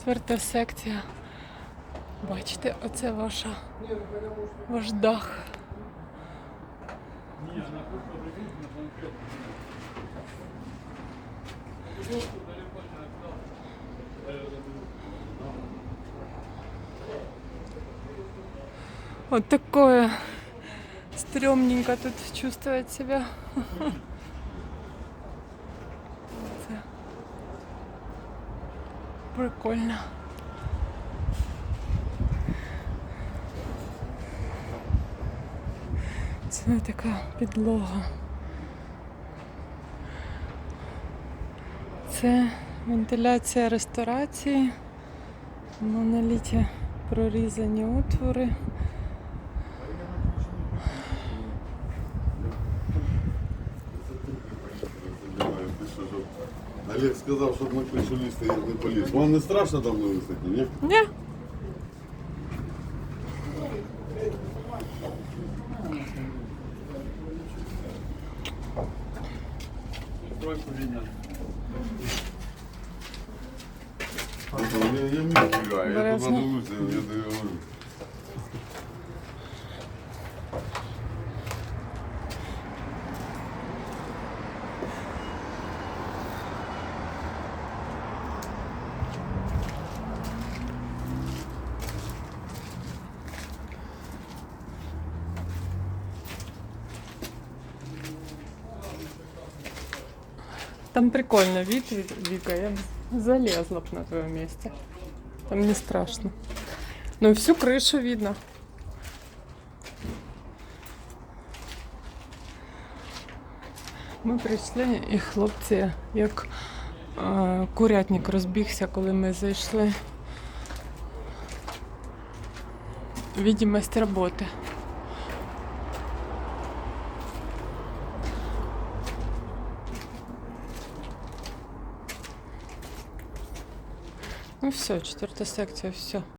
Четверта секція. Бачите, оце ваша ваш дах. Вот такое стрёмненько тут чувствовать себя. Прикольно. Це така підлога. Це вентиляція ресторації. Моноліті прорізані отвори. Олег сказав, щоб на кришу лізти, я не поліз. Вам не страшно там на висоті, ні? Ні. Антон, я, я не фігаю, я тут Бережно. надивився, я тобі говорю. Там прикольно вид, Ви- Вика. Я бы залезла бы на твоем месте. Там не страшно. Ну и всю крышу видно. Ми прийшли, і хлопці, як е, курятник розбігся, коли ми зайшли. Відімость роботи. Ну все, четверта секція, все.